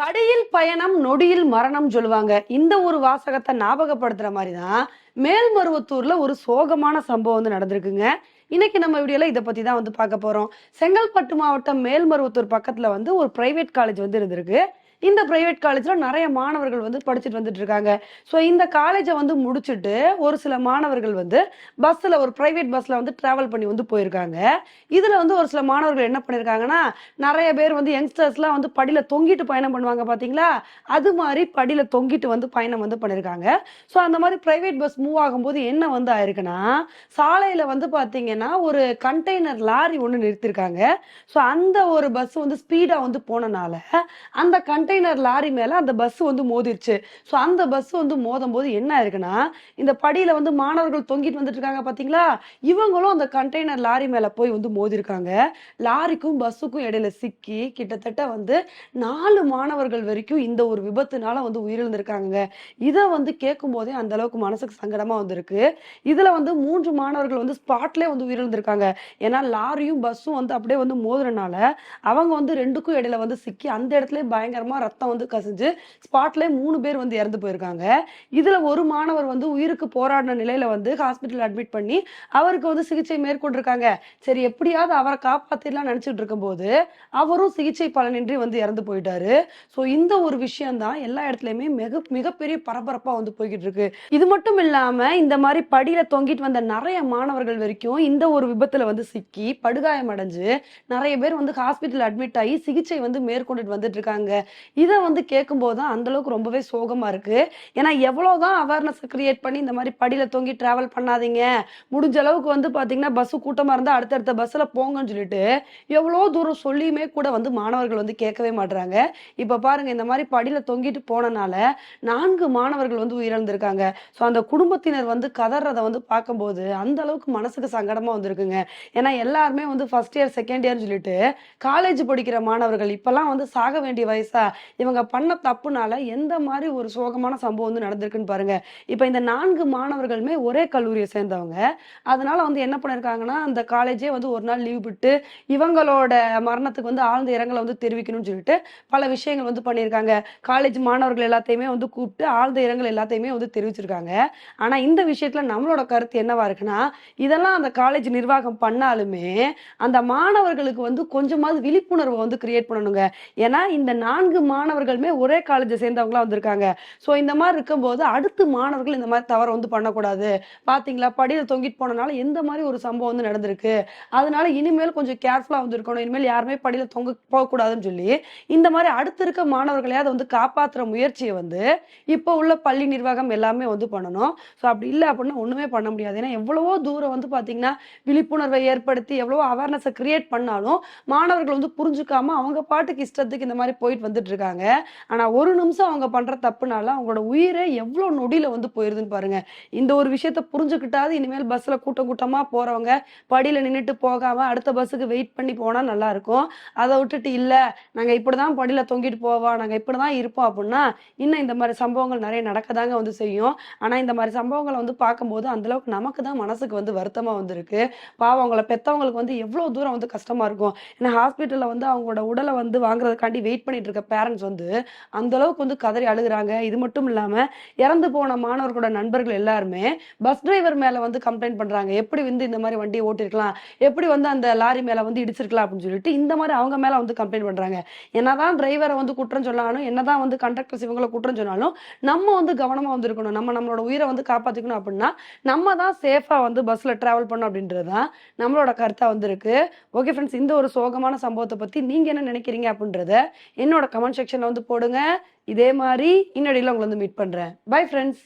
படியில் பயணம் நொடியில் மரணம் சொல்லுவாங்க. இந்த ஒரு வாசகத்தை ஞாபகப்படுத்துற மாதிரி தான் மேல்மருவத்தூர்ல ஒரு சோகமான சம்பவம் வந்து நடந்திருக்குங்க. இன்னைக்கு நம்ம வீடியோல இதை பத்தி தான் வந்து பார்க்க போறோம். செங்கல்பட்டு மாவட்டம் மேல்மருவத்தூர் பக்கத்துல வந்து ஒரு பிரைவேட் காலேஜ் வந்து இருந்திருக்கு. இந்த பிரைவேட் காலேஜில் நிறைய மாணவர்கள் வந்து படிச்சுட்டு வந்துட்டு இருக்காங்க. ஸோ இந்த காலேஜை வந்து முடிச்சுட்டு ஒரு சில மாணவர்கள் வந்து பஸ்ஸில் ஒரு பிரைவேட் பஸ்ஸில் வந்து ட்ராவல் பண்ணி வந்து போயிருக்காங்க. இதில் வந்து ஒரு சில மாணவர்கள் என்ன பண்ணியிருக்காங்கன்னா நிறைய பேர் வந்து யங்ஸ்டர்ஸ்லாம் வந்து படியில் தொங்கிட்டு பயணம் பண்ணுவாங்க பார்த்தீங்களா அது மாதிரி படியில் தொங்கிட்டு வந்து பயணம் வந்து பண்ணியிருக்காங்க ஸோ அந்த மாதிரி பிரைவேட் பஸ் மூவ் ஆகும்போது என்ன வந்து ஆயிருக்குன்னா சாலையில் வந்து பார்த்தீங்கன்னா ஒரு கண்டெய்னர் லாரி ஒன்று நிறுத்திருக்காங்க. ஸோ அந்த ஒரு பஸ் வந்து ஸ்பீடாக வந்து போனனால அந்த கண்டெய்னர் லாரி மேலே அந்த பஸ் வந்து மோதிருச்சு. ஸோ அந்த பஸ் வந்து மோதும் போது என்ன ஆயிருக்குன்னா இந்த படியில் வந்து மாணவர்கள் தொங்கிட்டு வந்துட்டு இருக்காங்க பார்த்தீங்களா இவங்களும் அந்த கண்டெய்னர் லாரி மேலே போய் வந்து மோதிருக்காங்க. லாரிக்கும் பஸ்ஸுக்கும் இடையில சிக்கி கிட்டத்தட்ட வந்து நாலு மாணவர்கள் வரைக்கும் இந்த ஒரு விபத்துனால வந்து உயிரிழந்திருக்காங்க. இதை வந்து கேட்கும் போதே அந்த அளவுக்கு மனசுக்கு சங்கடமா வந்திருக்கு. இதுல வந்து மூன்று மாணவர்கள் வந்து ஸ்பாட்லேயே வந்து உயிரிழந்திருக்காங்க. ஏன்னா லாரியும் பஸ்ஸும் வந்து அப்படியே வந்து மோதுறனால அவங்க வந்து ரெண்டுக்கும் இடையில வந்து சிக்கி அந்த இடத்துல பயங்கரமா ரத்தம் வந்து கசிஞ்சு ஸ்பாட்லேயே மூணு பேர் வந்து இறந்து போயிருக்காங்க. இதில் ஒரு மாணவர் வந்து உயிருக்கு போராடின நிலையில வந்து ஹாஸ்பிட்டல் அட்மிட் பண்ணி அவருக்கு வந்து சிகிச்சை மேற்கொண்டிருக்காங்க. சரி எப்படியாவது அவரை காப்பாற்றிடலாம் நினச்சிட்டு இருக்கும்போது அவரும் சிகிச்சை பலனின்றி வந்து இறந்து போயிட்டாரு. ஸோ இந்த ஒரு விஷயம் தான் எல்லா இடத்துலையுமே மிக மிகப்பெரிய பரபரப்பாக வந்து போய்கிட்டு இருக்கு. இது மட்டும் இல்லாமல் இந்த மாதிரி படியில் தொங்கிட்டு வந்த நிறைய மாணவர்கள் வரைக்கும் இந்த ஒரு விபத்தில் வந்து சிக்கி படுகாயம் அடைஞ்சு நிறைய பேர் வந்து ஹாஸ்பிட்டல் அட்மிட் ஆகி சிகிச்சை வந்து மேற்கொண்டுட்டு வந்துட்டு இருக்காங்க. இதை வந்து கேட்கும்போது தான் அந்தளவுக்கு ரொம்பவே சோகமாக இருக்குது ஏன்னா எவ்வளோ தான் அவேர்னஸ் கிரியேட் பண்ணி இந்த மாதிரி படியில் தொங்கி ட்ராவல் பண்ணாதீங்க. முடிஞ்ச அளவுக்கு வந்து பார்த்தீங்கன்னா பஸ்ஸு கூட்டமாக இருந்தால் அடுத்தடுத்த பஸ்ஸில் போங்கன்னு சொல்லிட்டு எவ்வளோ தூரம் சொல்லியுமே கூட வந்து மாணவர்கள் வந்து கேட்கவே மாட்றாங்க. இப்போ பாருங்கள் இந்த மாதிரி படியில் தொங்கிட்டு போனனால நான்கு மாணவர்கள் வந்து உயிரிழந்திருக்காங்க. ஸோ அந்த குடும்பத்தினர் வந்து கதறதை வந்து பார்க்கும்போது அந்த அளவுக்கு மனசுக்கு சங்கடமாக வந்திருக்குங்க. ஏன்னா எல்லாருமே வந்து ஃபர்ஸ்ட் இயர் செகண்ட் இயர்னு சொல்லிட்டு காலேஜ் படிக்கிற மாணவர்கள் இப்போல்லாம் வந்து சாக வேண்டிய வயசா இவங்க பண்ண தப்புனால எந்த மாதிரி ஒரு சோகமான சம்பவம் வந்து நடந்திருக்குன்னு பாருங்க. இப்போ இந்த நான்கு மாணவர்களுமே ஒரே கல்லூரியை சேர்ந்தவங்க. அதனால வந்து என்ன பண்ணிருக்காங்கன்னா அந்த காலேஜே வந்து ஒரு நாள் லீவ் விட்டு இவங்களோட மரணத்துக்கு வந்து ஆழ்ந்த இரங்கலை வந்து தெரிவிக்கணும்னு சொல்லிட்டு பல விஷயங்கள் வந்து பண்ணியிருக்காங்க. காலேஜ் மாணவர்கள் எல்லாத்தையுமே வந்து கூப்பிட்டு ஆழ்ந்த இரங்கல் எல்லாத்தையுமே வந்து தெரிவிச்சிருக்காங்க. ஆனா இந்த விஷயத்துல நம்மளோட கருத்து என்னவா இருக்குன்னா இதெல்லாம் அந்த காலேஜ் நிர்வாகம் பண்ணாலுமே அந்த மாணவர்களுக்கு வந்து கொஞ்சமாவது விழிப்புணர்வை வந்து கிரியேட் பண்ணணுங்க. ஏன்னா இந்த நான்கு மாணவர்களுமே ஒரே காலேஜை சேர்ந்தவங்களாம் வந்திருக்காங்க. ஸோ இந்த மாதிரி இருக்கும்போது அடுத்து மாணவர்கள் இந்த மாதிரி தவறை வந்து பண்ணக்கூடாது. பார்த்தீங்களா படியில் தொங்கிட்டு போனனால எந்த மாதிரி ஒரு சம்பவம் வந்து நடந்திருக்கு? அதனால இனிமேல் கொஞ்சம் கேர்ஃபுல்லாக வந்து இருக்கணும். இனிமேல் யாருமே படியில் தொங்க போகக்கூடாதுன்னு சொல்லி இந்த மாதிரி அடுத்து இருக்க மாணவர்களையாவது வந்து காப்பாற்றுற முயற்சியை வந்து இப்போ உள்ள பள்ளி நிர்வாகம் எல்லாமே வந்து பண்ணணும். ஸோ அப்படி இல்லை அப்படின்னா ஒன்றுமே பண்ண முடியாது. ஏன்னா எவ்வளவோ தூரம் வந்து பார்த்தீங்கன்னா விழிப்புணர்வை ஏற்படுத்தி எவ்வளவோ அவேர்னஸை கிரியேட் பண்ணாலும் மாணவர்கள் வந்து புரிஞ்சுக்காம அவங்க பாட்டுக்கு இஷ்டத்துக்கு இந்த மாதிரி போயிட்டு வந்துட்டு இருக்காங்க ஆனா ஒரு நிமிஷம் அவங்க பண்ற தப்புனால அவங்களோட உயிரே எவ்வளவு நொடியில வந்து போயிருதுன்னு பாருங்க. இந்த ஒரு விஷயத்த புரிஞ்சுக்கிட்டாது இனிமேல் பஸ்ல கூட்டம் கூட்டமா போறவங்க படியில நின்றுட்டு போகாம அடுத்த பஸ்ஸுக்கு வெயிட் பண்ணி போனா நல்லா இருக்கும். அதை விட்டுட்டு இல்ல நாங்க இப்படிதான் படியில தொங்கிட்டு போவோம் நாங்க இப்படிதான் இருப்போம் அப்படின்னா இன்னும் இந்த மாதிரி சம்பவங்கள் நிறைய நடக்கதாங்க வந்து செய்யும். ஆனா இந்த மாதிரி சம்பவங்களை வந்து பார்க்கும்போது அந்த அளவுக்கு நமக்கு தான் மனசுக்கு வந்து வருத்தமா வந்திருக்கு. பாவம் அவங்கள பெத்தவங்களுக்கு வந்து எவ்வளவு தூரம் வந்து கஷ்டமா இருக்கும். ஏன்னா ஹாஸ்பிட்டல்ல வந்து அவங்களோட உடலை வந்து வாங்குறதுக்காண்டி வெயிட் பண்ணிட்டு இருக்க பேரண்ட்ஸ் வந்து அந்த அளவுக்கு வந்து கதறி அழுகுறாங்க. இது மட்டும் இல்லாம இறந்து போன மாணவர்களோட நண்பர்கள் எல்லாருமே பஸ் டிரைவர் மேல வந்து கம்ப்ளைண்ட் பண்றாங்க. எப்படி வந்து இந்த மாதிரி வண்டியை ஓட்டிருக்கலாம்? எப்படி வந்து அந்த லாரி மேல வந்து இடிச்சிருக்கலாம் அப்படின்னு சொல்லிட்டு இந்த மாதிரி அவங்க மேல வந்து கம்ப்ளைண்ட் பண்றாங்க. என்னதான் டிரைவரை வந்து குற்றம் சொன்னாலும் என்னதான் வந்து கண்டக்டர்ஸ் இவங்களை குற்றம் சொன்னாலும் நம்ம வந்து கவனமா வந்து இருக்கணும். நம்ம நம்மளோட உயிரை வந்து காப்பாத்திக்கணும் அப்படின்னா நம்ம தான் சேஃபா வந்து பஸ்ல டிராவல் பண்ணணும் அப்படின்றது தான் நம்மளோட கருத்தா வந்து இருக்கு. ஓகே ஃப்ரெண்ட்ஸ் இந்த ஒரு சோகமான சம்பவத்தை பத்தி நீங்க என்ன நினைக்கிறீங்க அப்படின்றத என்னோட கமெண்ட் செக்ஷன்ல வந்து போடுங்க. இதே மாதிரி இன்னடியில் உங்களை வந்து மீட் பண்றேன். Bye friends